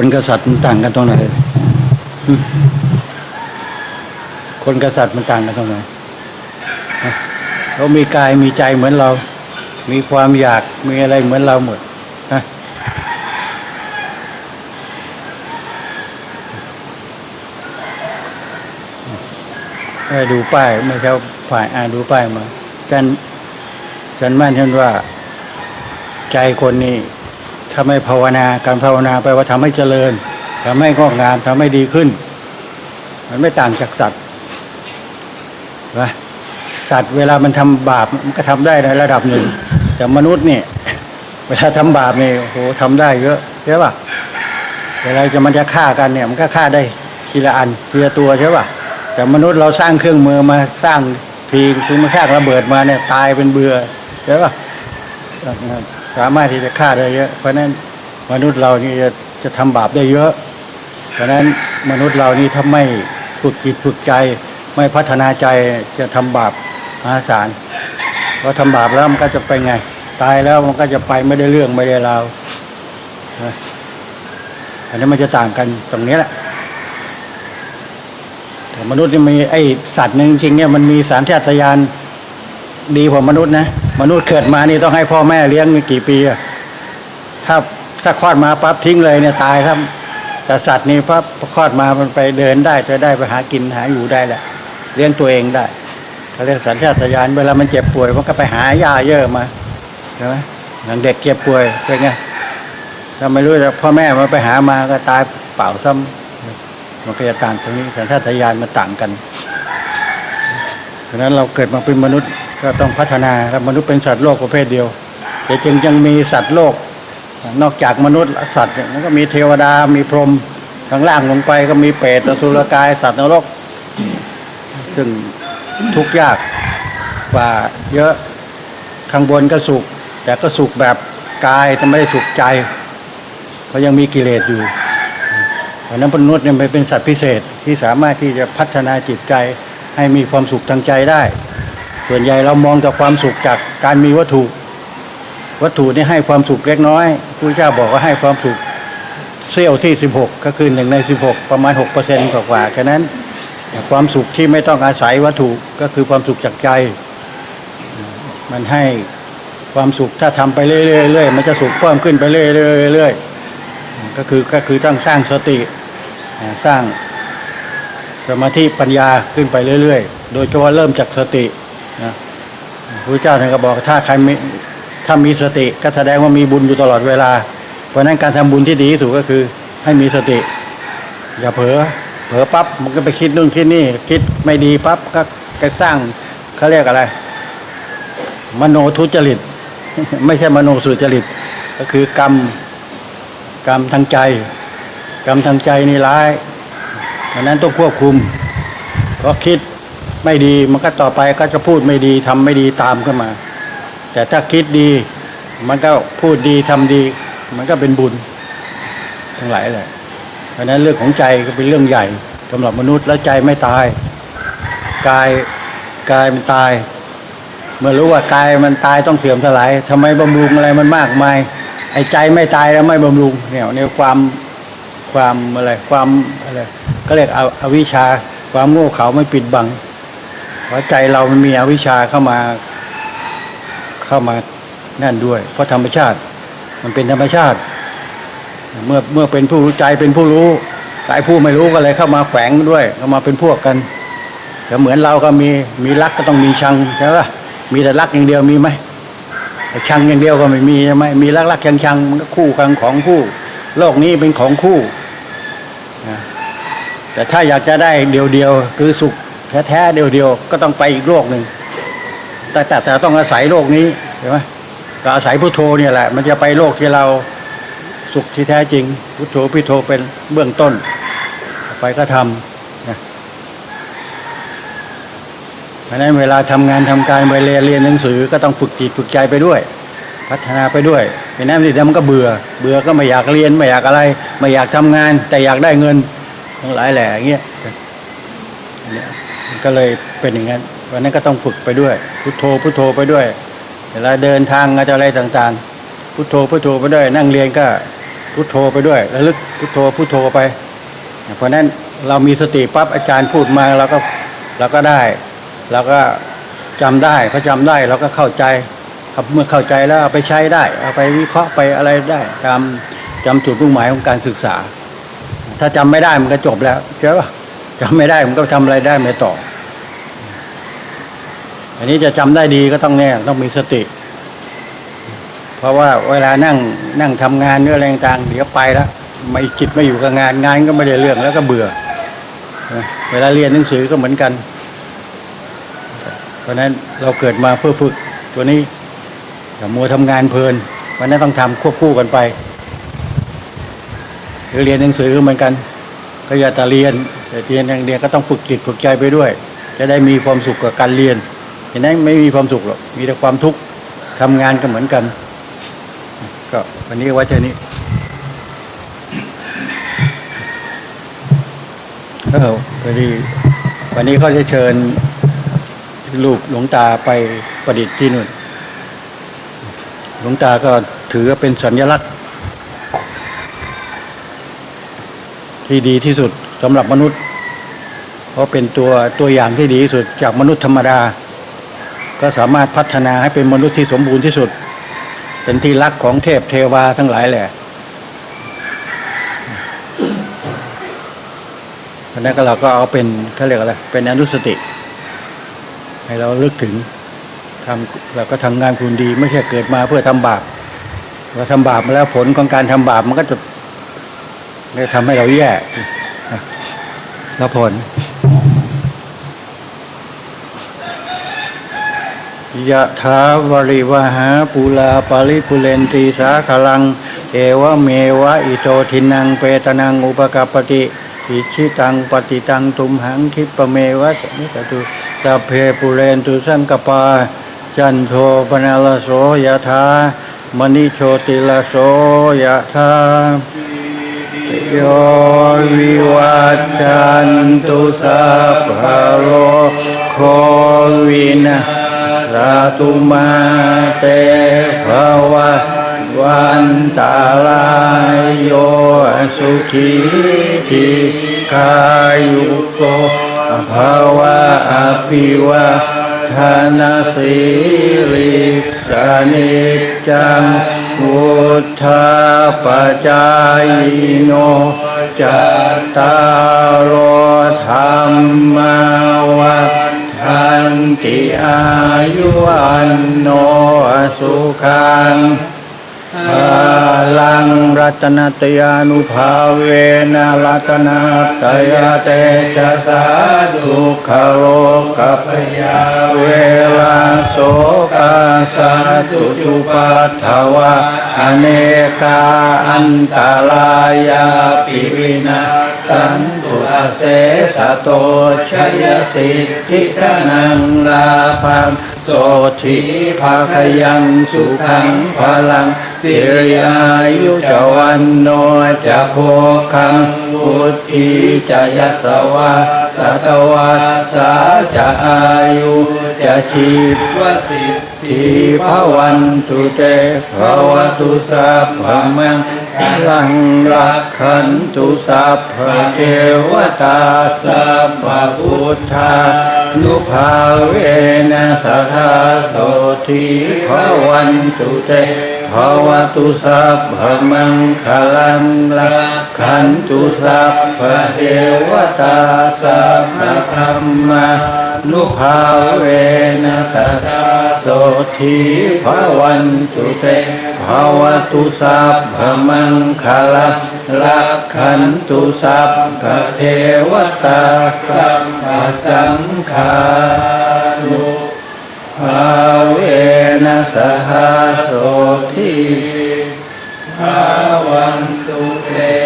คนกับสัตว์มันต่างกันตรงไหนคนกับสัตว์มันต่างกันตรงไหนเขามีกายมีใจเหมือนเรา มีความอยากมีอะไรเหมือนเราหมดฮะดูป้ายไม่ใช่ฝ่ายอ่านดูป้ายมาฉันฉันมั่นฉันว่า ใจคนนี่ ถ้าไม่ภาวนาการภาวนาแปลว่าทำให้เจริญทำให้งอกงามทำให้ดีขึ้น มันไม่ต่างจากสัตว์นะสัตว์เวลามันทำบาปมันก็ทำได้ในระดับหนึ่ง แต่มนุษย์เนี่ยเวลาทำบาปเนี่ยโอ้โหทำได้เยอะใช่ป่ะเวลาจะมันจะฆ่ากันเนี่ย มันก็ฆ่าได้ทีละอันทีละตัวใช่ป่ะแต่มนุษย์เราสร้างเครื่องมือมาสร้างทีคือมาสร้างระเบิดมาเนี่ยตายเป็นเบื่อใช่ป่ะ สามารถที่จะฆ่าได้เยอะ เพราะนั้นมนุษย์เรานี่จะจะทำบาปได้เยอะ เพราะนั้นมนุษย์เรานี่ถ้าไม่ฝึกจิตฝึกใจ ไม่พัฒนาใจจะทำบาปมหาศาลเพราะทำบาปแล้วมันก็จะไปไง ตายแล้วมันก็จะไปไม่ได้เรื่องไม่ได้ราวอันนี้มันจะต่างกันตรงนี้แหละแต่มนุษย์นี่มีไอสัตว์หนึ่งจริงเนี่ยมันมีสารชาตญาณดีกว่ามนุษย์นะ มนุษย์เกิดมานี่ต้องให้พ่อแม่เลี้ยงมีกี่ปีอะถ้าถ้าคลอดมาปั๊บทิ้งเลยเนี่ยตายครับ แต่สัตว์นี่ปั๊บคลอดมามันไปเดินได้จะได้ไปหากินหาอยู่ได้แหละ เลี้ยงตัวเองได้เขาเรียกสัญชาตญาณเวลามันเจ็บป่วยมันก็ไปหาหญ้าเยอะมาใช่ไหมอย่างเด็กเจ็บป่วยเป็นไงถ้าไม่รู้จะพ่อแม่มันไปหามาก็ตายเปล่าซ้ำมันก็จะต่างตรงนี้สัญชาตญาณมันต่างกันเพราะนั้นเราเกิดมาเป็นมนุษย์ ก็ต้องพัฒนาแล้วมนุษย์เป็นสัตว์โลกประเภทเดียวแต่จึงยังมีสัตว์โลก นอกจากมนุษย์สัตว์เนี่ยมันก็มีเทวดามีพรหมข้างล่างลงไปก็มีเปรตสุรกายสัตว์นรก ซึ่งทุกข์ยากกว่าเยอะข้างบนก็สุข แต่ก็สุขแบบกายแต่ไม่ได้สุขใจเพราะยังมีกิเลสอยู่เพราะฉะนั้นมนุษย์เนี่ยเป็นสัตว์พิเศษที่สามารถที่จะพัฒนาจิตใจให้มีความสุขทางใจได้ ส่วนใหญ่เรามองแต่ความสุขจากการมีวัตถุ วัตถุนี่ให้ความสุขเล็กน้อยพระเจ้าบอกว่าให้ความสุขเสี้ยวที่ 16 ก็คือหนึ่งใน 16 ประมาณ6%กว่ากว่าๆแค่นั้น ความสุขที่ไม่ต้องอาศัยวัตถุก็คือความสุขจากใจ มันให้ความสุขถ้าทำไปเรื่อยๆมันจะสุขเพิ่มขึ้นไปเรื่อยๆเรื่อยๆก็คือก็คือต้องสร้างสติสร้างสมาธิปัญญาขึ้นไปเรื่อยๆ โดยเฉพาะเริ่มจากสติ นะพระเจ้าท่านก็บอกถ้าใครมีถ้ามีสติก็แสดงว่ามีบุญอยู่ตลอดเวลา เพราะนั้นการทำบุญที่ดีที่สุดก็คือ ให้มีสติ อย่าเผลอเผลอปั๊บมันก็ไปคิดนู่นคิดนี่ คิดไม่ดีปั๊บก็ก็สร้างเขาเรียกอะไร มโนทุจริต ไม่ใช่มโนสุจริต ก็คือกรรมกรรมทางใจ กรรมทางใจนี่ร้ายเพราะฉะนั้นต้องควบคุมเพราะคิด ไม่ดีมันก็ต่อไปก็จะพูดไม่ดีทำไม่ดีตามขึ้นมา แต่ถ้าคิดดีมันก็พูดดีทำดี มันก็เป็นบุญทั้งหลายแหละเพราะฉะนั้นเรื่องของใจก็เป็นเรื่องใหญ่สำหรับมนุษย์แล้วใจไม่ตายกายกายมันตาย เมื่อรู้ว่ากายมันตายต้องเสื่อมสลายทำไมบำรุงอะไรมันมากมายไอ้ใจไม่ตายแล้วไม่บำรุงเนี่ยเนี่ยความความอะไรความอะไรก็เรียกเอาอวิชชาความโง่เขลาไม่ปิดบัง เพราะใจเรามันมีอวิชชาเข้ามา เข้ามานั่นด้วย เพราะธรรมชาติ มันเป็นธรรมชาติ เมื่อเมื่อเป็นผู้รู้ใจเป็นผู้รู้กายผู้ไม่รู้ก็เลยเข้ามาแฝงด้วยเข้ามาเป็นพวกกันแต่เหมือนเราก็มีมีรักก็ต้องมีชังใช่ปะมีแต่รักอย่างเดียวมีไหมแต่ชังอย่างเดียวก็ไม่มีใช่ไหมมีรักรักชังชังมันก็คู่กันของคู่ โลกนี้เป็นของคู่แต่ถ้าอยากจะได้เดียวเดียวคือสุข แท้ๆเดียวเดียวๆก็ต้องไปอีกโลกหนึ่งแต่แต่แต่ต้องอาศัยโลกนี้ใช่ไหมก็อาศัยพุทโธเนี่ยแหละ มันจะไปโลกที่เราสุขที่แท้จริง พุทโธพิโธเป็นเบื้องต้น ไปก็ทำนะเพราะฉะนั้นเวลาทำงานทำการไปเรียนเรียนหนังสือก็ต้องฝึกจิตฝึกใจไปด้วย พัฒนาไปด้วยเป็นนั้นสิแต่มันก็เบื่อ เบื่อก็ไม่อยากเรียนไม่อยากอะไร ไม่อยากทำงาน แต่อยากได้เงินทั้งหลายแหล่อย่างเงี้ย ก็เลยเป็นอย่างนั้นวันนั้นก็ต้องฝึกไปด้วย พุทโธพุทโธไปด้วย เวลาเดินทางอะไรต่างๆ พุทโธพุทโธไปด้วย นั่งเรียนก็พุพุทโธไปด้วยระลึกพุทโธพุทโธไป เพราะนั้นเรามีสติปั๊บอาจารย์พูดมาเราก็เราก็ได้เราก็จำได้พอจำได้เราก็เข้าใจครับเมื่อเข้าใจแล้วเอาไปใช้ได้เอาไปวิเคราะห์ไปอะไรได้ตามจำจุดมุ่งหมายของการศึกษา ถ้าจำไม่ได้มันก็จบแล้วเจ้าจำไม่ได้มันก็ทำอะไรได้ไม่ต่อ อันนี้จะจำได้ดีก็ต้องแน่ต้องมีสติ เพราะว่าเวลานั่งนั่งทำงานเนื้อแรงต่างเดี๋ยวไปแล้วไม่จิตไม่อยู่กับงานงานก็ไม่ได้เรื่องแล้วก็เบื่อ เวลาเรียนหนังสือก็เหมือนกัน เพราะฉะนั้นเราเกิดมาเพื่อฝึกตัวนี้อย่ามัวทำงานเพลินเพราะนั้นต้องทำควบคู่กันไปหรือเรียนหนังสือก็เหมือนกัน ก็อย่าแต่เรียนแต่เรียนอย่างเดียวก็ต้องฝึกจิตฝึกใจไปด้วย จะได้มีความสุขกับการเรียน เห็นไหมไม่มีความสุขหรอกมีแต่ความทุกข์ทำงานก็เหมือนกัน ก็วันนี้ไว้เท่านี้เออพอดีวันนี้เขาจะเชิญลูกหลวงตาไปประดิษฐ์ที่นู่น หลวงตาก็ถือว่าเป็นสัญลักษณ์ ที่ดีที่สุดสำหรับมนุษย์ เพราะเป็นตัวตัวอย่างที่ดีที่สุดจากมนุษย์ธรรมดา ก็สามารถพัฒนาให้เป็นมนุษย์ที่สมบูรณ์ที่สุด เป็นที่รักของเทพเทวาทั้งหลายแหละเพราะนั้นก็เราก็เอาเป็นเขาเรียกอะไรเป็นอนุสติ ให้เราลึกถึงทำเราก็ทำงานคุณดี ไม่ใช่เกิดมาเพื่อทำบาปเราทำบาปมาแล้วผลของการทำบาปมันก็จะทำให้เราแย่แล้วผล ยะถาวริวหาปูลาปาริปุเรนตีสาขลัง เอวะเมวะอิโตทินังเปตนังอุปกัปปติอิชิตังปฏิตังตุมหังคิปะเมวะสมิสตุสัพเพปุเรนตุสังกปา จันโทปนาลโสยะถามณิโชติลโสยะถาโยวิวัจจันตุสัพพะโลโควินา สตุมาเตภวะวันตาลายโยสุขีทีกายุโกภาวะอภิวะทานาสิริสนิจังวุธาปจายโนจัตตารธรรมวัฏ ทันติอายุอันโนสุขัง ลังรัตนตยานุภาเวนะรัตนาตยาเตชะสาธุขโลกัปยาเวลาโสกาสาตุจุปัฏฐวะอเนกาอันตรายาปิวินาสันตุอาเสสะโตชยสิทธิกนังลาภังโสธิภาคยังสุขังพลัง สิริอายุจวันโนจะโพคังพุทธีจะยัสวะสัตวัสาจะอายุจะชีวสิทธิภวันตุเตภวตุสัพพมังลังรักขันตุสัพพเทวตาสัพพพุทธานุภาเวนะสัทธาโสธีภวันตุเต ภาวตุสัพพมังคลังลักขันตุสัพพเทวตาสัพพธรรมานุภาเวนะสัทธาโสธีภวันตุเตภาวตุสัพพมังคลังลักขันตุสัพพเทวตาสัพพสังฆา ภาเวนะสหโสทิภาวันตุเต